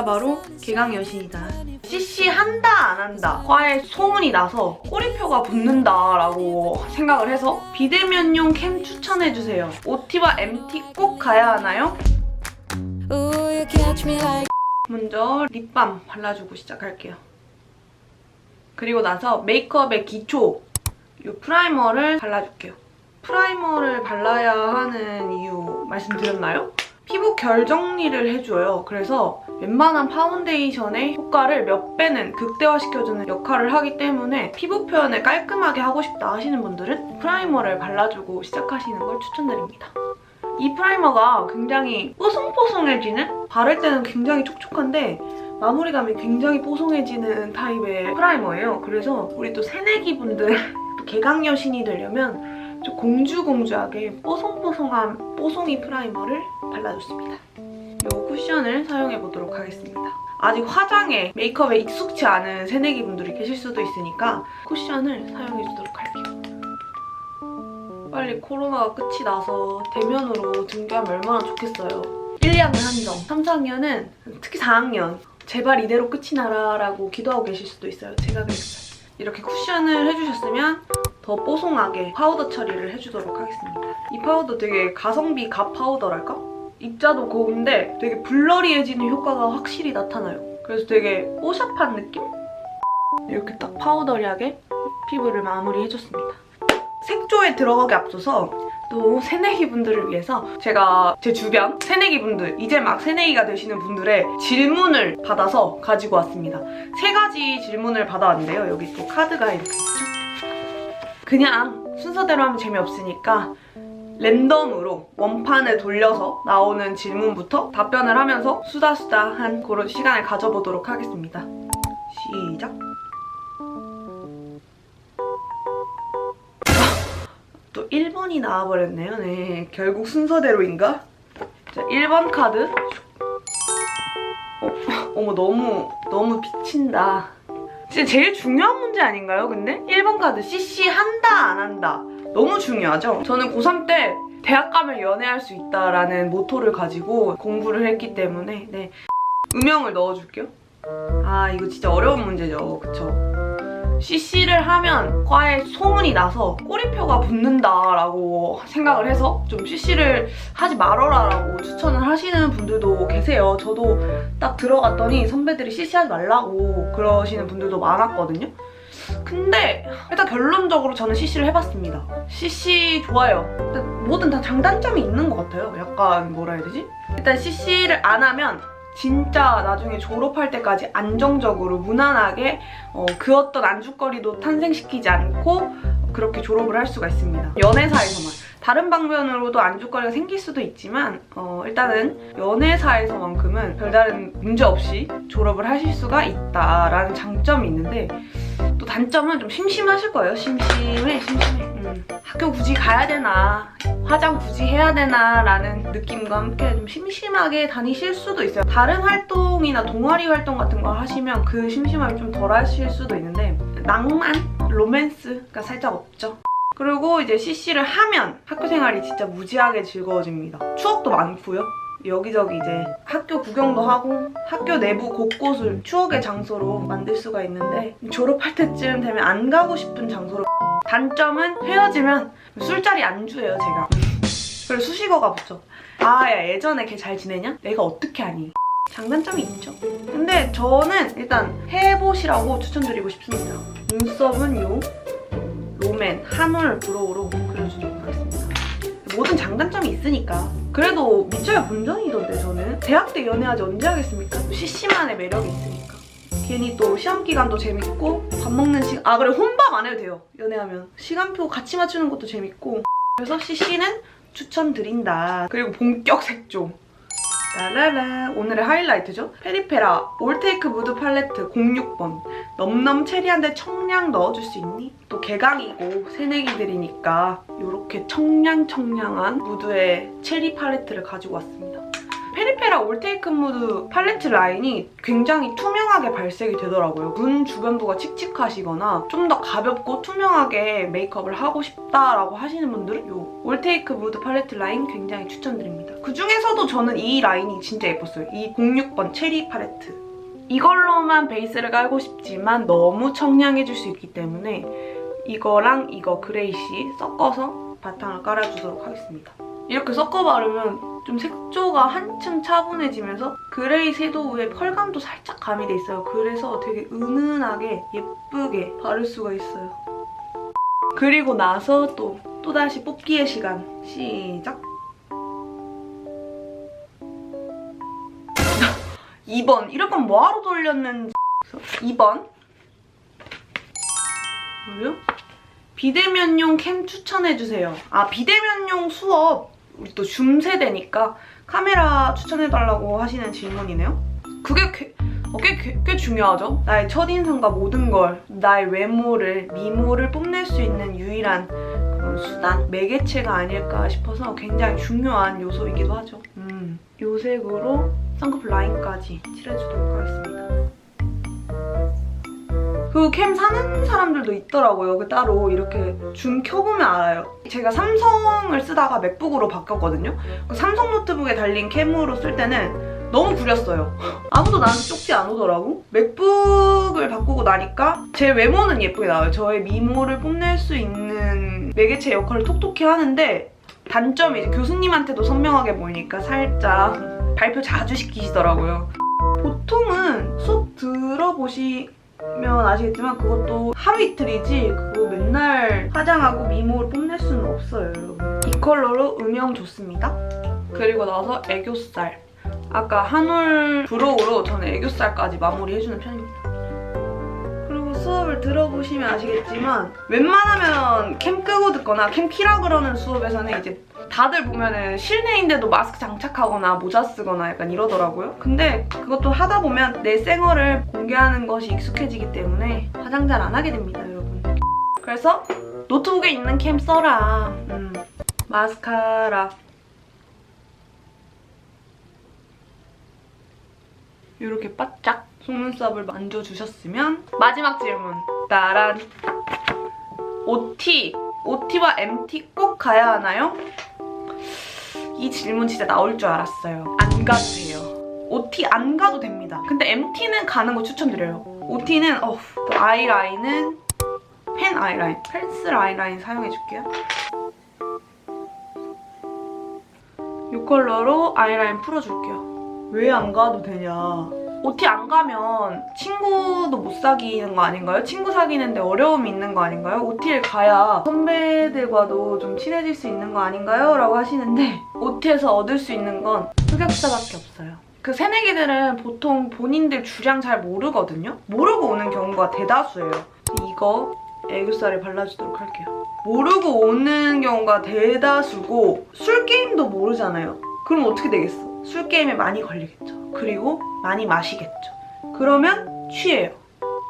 내가 바로 개강 여신이다. CC 한다 안 한다 과에 소문이 나서 꼬리표가 붙는다라고 생각을 해서 비대면용 캠 추천해주세요. OT와 MT 꼭 가야 하나요? 먼저 립밤 발라주고 시작할게요. 그리고 나서 메이크업의 기초 이 프라이머를 발라줄게요. 프라이머를 발라야 하는 이유 말씀드렸나요? 피부 결 정리를 해줘요. 그래서 웬만한 파운데이션의 효과를 몇 배는 극대화시켜주는 역할을 하기 때문에 피부 표현을 깔끔하게 하고 싶다 하시는 분들은 프라이머를 발라주고 시작하시는 걸 추천드립니다. 이 프라이머가 굉장히 뽀송뽀송해지는 바를 때는 굉장히 촉촉한데 마무리감이 굉장히 뽀송해지는 타입의 프라이머예요. 그래서 우리 또 새내기 분들 또 개강 여신이 되려면 좀 공주공주하게 뽀송뽀송한 뽀송이 프라이머를 발라줬습니다. 이 쿠션을 사용해 보도록 하겠습니다. 아직 화장에 메이크업에 익숙치 않은 새내기 분들이 계실 수도 있으니까 쿠션을 사용해 주도록 할게요. 빨리 코로나가 끝이 나서 대면으로 등교하면 얼마나 좋겠어요. 1, 2학년 한정, 3, 4학년은 특히 4학년 제발 이대로 끝이 나라라고 기도하고 계실 수도 있어요. 제가 그랬어요. 이렇게 쿠션을 해주셨으면 더 뽀송하게 파우더 처리를 해주도록 하겠습니다. 이 파우더 되게 가성비 가 파우더랄까? 입자도 고운데 되게 블러리해지는 효과가 확실히 나타나요. 그래서 되게 뽀샵한 느낌? 이렇게 딱 파우더리하게 피부를 마무리해줬습니다. 색조에 들어가기 앞서서 또 새내기 분들을 위해서 제가 제 주변 새내기 분들 이제 막 새내기가 되시는 분들의 질문을 받아서 가지고 왔습니다. 세 가지 질문을 받아왔는데요. 여기 또 카드가 이렇게 있죠. 그냥 순서대로 하면 재미없으니까 랜덤으로 원판을 돌려서 나오는 질문부터 답변을 하면서 수다수다한 그런 시간을 가져보도록 하겠습니다. 시작. 또 1번이 나와버렸네요. 네, 결국 순서대로인가? 자, 1번 카드. 어, 어머, 너무, 너무 비친다. 진짜 제일 중요한 문제 아닌가요, 근데? 1번 카드, CC 한다, 안 한다. 너무 중요하죠? 저는 고3 때 대학 가면 연애할 수 있다라는 모토를 가지고 공부를 했기 때문에, 네. 음영을 넣어줄게요. 아, 이거 진짜 어려운 문제죠. 그쵸? CC를 하면 과에 소문이 나서 꼬리표가 붙는다라고 생각을 해서 좀 CC를 하지 말아라라고 추천을 하시는 분들도 계세요. 저도 딱 들어갔더니 선배들이 CC 하지 말라고 그러시는 분들도 많았거든요. 근데 일단 결론적으로 저는 CC를 해봤습니다. CC 좋아요. 근데 뭐든 다 장단점이 있는 것 같아요. 약간 뭐라 해야 되지? 일단 CC를 안 하면 진짜 나중에 졸업할 때까지 안정적으로 무난하게 어, 그 어떤 안주거리도 탄생시키지 않고 그렇게 졸업을 할 수가 있습니다. 연애사에서만. 다른 방면으로도 안주거리가 생길 수도 있지만 어, 일단은 연애사에서만큼은 별다른 문제 없이 졸업을 하실 수가 있다라는 장점이 있는데 또 단점은 좀 심심하실 거예요. 심심해, 심심해. 음, 학교 굳이 가야 되나, 화장 굳이 해야 되나 라는 느낌과 함께 좀 심심하게 다니실 수도 있어요. 다른 활동이나 동아리 활동 같은 거 하시면 그 심심함이 좀 덜 하실 수도 있는데 낭만, 로맨스가 살짝 없죠. 그리고 이제 CC를 하면 학교 생활이 진짜 무지하게 즐거워집니다. 추억도 많고요. 여기저기 이제 학교 구경도 하고 학교 내부 곳곳을 추억의 장소로 만들 수가 있는데 졸업할 때쯤 되면 안 가고 싶은 장소로 단점은 헤어지면 술자리 안주예요 제가. 그리고 수식어가 붙죠 아 야 예전에 걔 잘 지내냐? 내가 어떻게 아니? 장단점이 있죠. 근데 저는 일단 해보시라고 추천드리고 싶습니다. 눈썹은 요 롬앤 한올 브로우로 그려주도록 하겠습니다 모든 장단점이 있으니까. 그래도 미쳐야 본전이던데 저는. 대학 때 연애하지 언제 하겠습니까? 또 CC만의 매력이 있으니까. 괜히 또 시험 기간도 재밌고 밥 먹는 시간. 아 그래 혼밥 안 해도 돼요 연애하면. 시간표 같이 맞추는 것도 재밌고. 그래서 CC는 추천드린다. 그리고 본격 색조 라라라. 오늘의 하이라이트죠? 페리페라 올테이크 무드 팔레트 06번. 넘넘 체리한데 청량 넣어줄 수 있니? 또 개강이고 새내기들이니까 이렇게 청량청량한 무드의 체리 팔레트를 가지고 왔습니다 페리페라 올테이크 무드 팔레트 라인이 굉장히 투명하게 발색이 되더라고요. 눈 주변부가 칙칙하시거나 좀 더 가볍고 투명하게 메이크업을 하고 싶다라고 하시는 분들은 이 올테이크 무드 팔레트 라인 굉장히 추천드립니다. 그 중에서도 저는 이 라인이 진짜 예뻤어요. 이 06번 체리 팔레트. 이걸로만 베이스를 깔고 싶지만 너무 청량해질 수 있기 때문에 이거랑 이거 그레이시 섞어서 바탕을 깔아주도록 하겠습니다. 이렇게 섞어 바르면 좀 색조가 한층 차분해지면서 그레이 섀도우에 펄감도 살짝 가미돼 있어요. 그래서 되게 은은하게 예쁘게 바를 수가 있어요. 그리고 나서 또 또다시 뽑기의 시간 시작! 2번 이럴 건 뭐하러 돌렸는지 2번 뭐요? 비대면용 캠 추천해주세요. 아 비대면용 수업 우리 또 줌 세대니까 카메라 추천해달라고 하시는 질문이네요. 그게 꽤, 어, 꽤, 꽤, 꽤 중요하죠. 나의 첫인상과 모든 걸 나의 외모를 미모를 뽐낼 수 있는 유일한 그런 수단 매개체가 아닐까 싶어서 굉장히 중요한 요소이기도 하죠. 음, 요 색으로 쌍꺼풀 라인까지 칠해주도록 하겠습니다. 그 캠 사는 사람들도 있더라고요. 그 따로 이렇게 줌 켜보면 알아요. 제가 삼성을 쓰다가 맥북으로 바뀌었거든요. 그 삼성 노트북에 달린 캠으로 쓸 때는 너무 구렸어요. 아무도 나한테 쪽지 안 오더라고. 맥북을 바꾸고 나니까 제 외모는 예쁘게 나와요. 저의 미모를 뽐낼 수 있는 매개체 역할을 톡톡히 하는데 단점이 이제 교수님한테도 선명하게 보이니까 살짝 발표 자주 시키시더라고요. 보통은 수업 들어보시 면 아시겠지만 그것도 하루 이틀이지 그거 맨날 화장하고 미모를 뽐낼 수는 없어요 여러분. 이 컬러로 음영 좋습니다. 그리고 나서 애교살. 아까 한올 브로우로 저는 애교살까지 마무리해주는 편입니다. 수업을 들어보시면 아시겠지만 웬만하면 캠 끄고 듣거나 캠 키라 그러는 수업에서는 이제 다들 보면은 실내인데도 마스크 장착하거나 모자 쓰거나 약간 이러더라고요. 근데 그것도 하다 보면 내 생얼을 공개하는 것이 익숙해지기 때문에 화장 잘 안 하게 됩니다, 여러분. 그래서 노트북에 있는 캠 써라. 음, 마스카라. 이렇게 바짝 속눈썹을 만져주셨으면 마지막 질문. 따란. OT, OT와 MT 꼭 가야 하나요? 이 질문 진짜 나올 줄 알았어요. 안 가도 돼요. OT 안 가도 됩니다. 근데 MT는 가는 거 추천드려요. OT는 어, 그 아이라인은 펜 아이라인, 펜슬 아이라인 사용해줄게요. 이 컬러로 아이라인 풀어줄게요. 왜 안 가도 되냐? OT 안 가면 친구도 못 사귀는 거 아닌가요? 친구 사귀는데 어려움이 있는 거 아닌가요? OT를 가야 선배들과도 좀 친해질 수 있는 거 아닌가요? 라고 하시는데 OT에서 얻을 수 있는 건 흑역사밖에 없어요. 그 새내기들은 보통 본인들 주량 잘 모르거든요? 모르고 오는 경우가 대다수예요. 이거 애교살에 발라주도록 할게요. 모르고 오는 경우가 대다수고 술 게임도 모르잖아요. 그럼 어떻게 되겠어? 술 게임에 많이 걸리겠죠. 그리고 많이 마시겠죠. 그러면 취해요.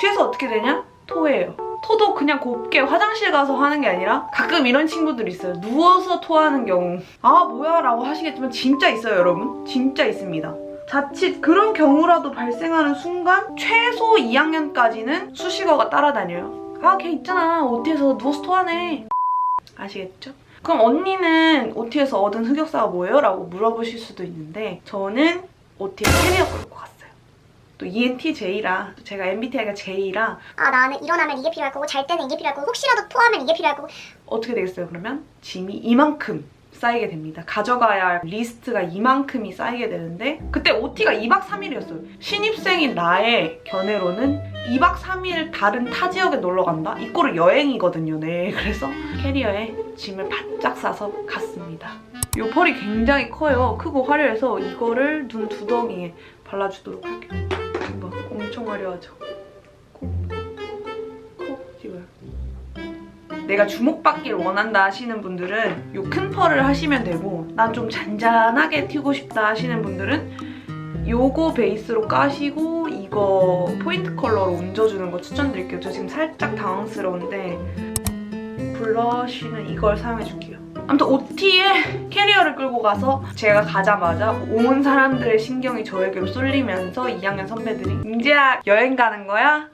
취해서 어떻게 되냐? 토해요. 토도 그냥 곱게 화장실 가서 하는 게 아니라 가끔 이런 친구들 있어요. 누워서 토하는 경우. 아 뭐야 라고 하시겠지만 진짜 있어요 여러분. 진짜 있습니다. 자칫 그런 경우라도 발생하는 순간 최소 2학년까지는 수식어가 따라다녀요. 아 걔 있잖아 OT에서 누워서 토하네. 아시겠죠? 그럼 언니는 OT에서 얻은 흑역사가 뭐예요? 라고 물어보실 수도 있는데 저는 OT에 캐리어 끌고 갔어요. 또 ENTJ라 제가 MBTI가 J라 아 나는 일어나면 이게 필요할 거고 잘 때는 이게 필요할 거고 혹시라도 토하면 이게 필요할 거고 어떻게 되겠어요 그러면? 짐이 이만큼 쌓이게 됩니다. 가져가야 할 리스트가 이만큼이 쌓이게 되는데 그때 OT가 2박 3일이었어요. 신입생인 나의 견해로는 2박 3일 다른 타 지역에 놀러 간다? 이거를 여행이거든요. 네. 그래서 캐리어에 짐을 바짝 싸서 갔습니다. 이 펄이 굉장히 커요. 크고 화려해서 이거를 눈 두덩이에 발라주도록 할게요. 뭐 엄청 화려하죠. 콕, 콕 찍어요. 내가 주목받길 원한다 하시는 분들은 이 큰 펄을 하시면 되고 난 좀 잔잔하게 튀고 싶다 하시는 분들은 요거 베이스로 까시고 이거 포인트 컬러로 얹어주는 거 추천드릴게요. 저 지금 살짝 당황스러운데 블러쉬는 이걸 사용해줄게요. 아무튼 OT에 캐리어를 끌고 가서 제가 가자마자 온 사람들의 신경이 저에게로 쏠리면서 2학년 선배들이 민지야 여행 가는 거야?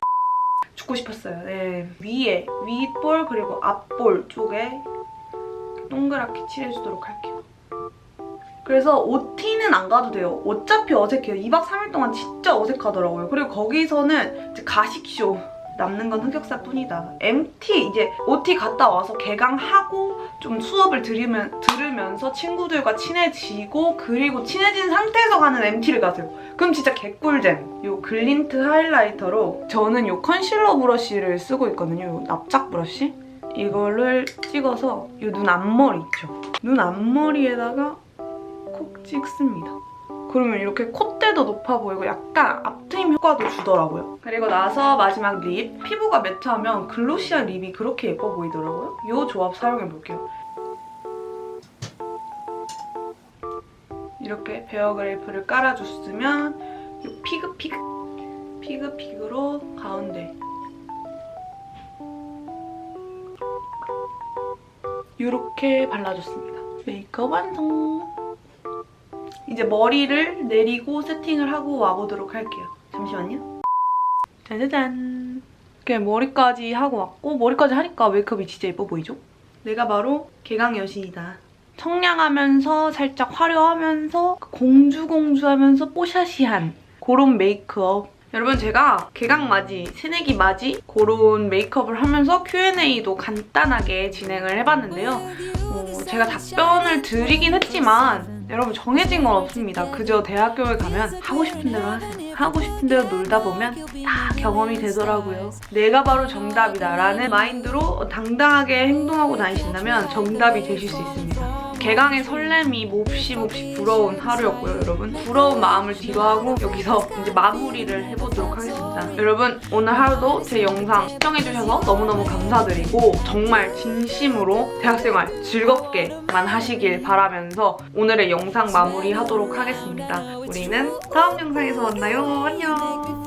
죽고 싶었어요. 네. 위에 윗볼 그리고 앞볼 쪽에 동그랗게 칠해주도록 할게요. 그래서 OT는 안 가도 돼요. 어차피 어색해요. 2박 3일 동안 진짜 어색하더라고요. 그리고 거기서는 가식쇼. 남는 건 흑역사 뿐이다. MT 이제 OT 갔다 와서 개강하고 좀 수업을 들으면, 들으면서 친구들과 친해지고 그리고 친해진 상태에서 가는 MT를 가세요. 그럼 진짜 개꿀잼. 요 글린트 하이라이터로 저는 요 컨실러 브러쉬를 쓰고 있거든요. 요 납작 브러쉬. 이거를 찍어서 요 눈 앞머리 있죠. 눈 앞머리에다가 콕 찍습니다. 그러면 이렇게 콧대도 높아 보이고 약간 앞트임 효과도 주더라고요. 그리고 나서 마지막 립. 피부가 매트하면 글로시한 립이 그렇게 예뻐 보이더라고요. 이 조합 사용해 볼게요. 이렇게 베어 그레이프를 깔아줬으면 이 피그피그 피그피그로 가운데 이렇게 발라줬습니다. 메이크업 완성! 이제 머리를 내리고 세팅을 하고 와보도록 할게요. 잠시만요. 짜자잔. 이렇게 머리까지 하고 왔고 머리까지 하니까 메이크업이 진짜 예뻐 보이죠? 내가 바로 개강 여신이다. 청량하면서 살짝 화려하면서 공주공주하면서 뽀샤시한 그런 메이크업. 여러분 제가 개강 맞이, 새내기 맞이 그런 메이크업을 하면서 Q&A도 간단하게 진행을 해봤는데요. 어, 제가 답변을 드리긴 했지만 여러분 정해진 건 없습니다. 그저 대학교에 가면 하고 싶은 대로 하세요. 하고 싶은 대로 놀다 보면 다 경험이 되더라고요. 내가 바로 정답이다 라는 마인드로 당당하게 행동하고 다니신다면 정답이 되실 수 있습니다. 개강의 설렘이 몹시 몹시 부러운 하루였고요, 여러분. 부러운 마음을 뒤로 하고 여기서 이제 마무리를 해보도록 하겠습니다. 여러분, 오늘 하루도 제 영상 시청해주셔서 너무너무 감사드리고 정말 진심으로 대학생활 즐겁게만 하시길 바라면서 오늘의 영상 마무리하도록 하겠습니다. 우리는 다음 영상에서 만나요. 안녕.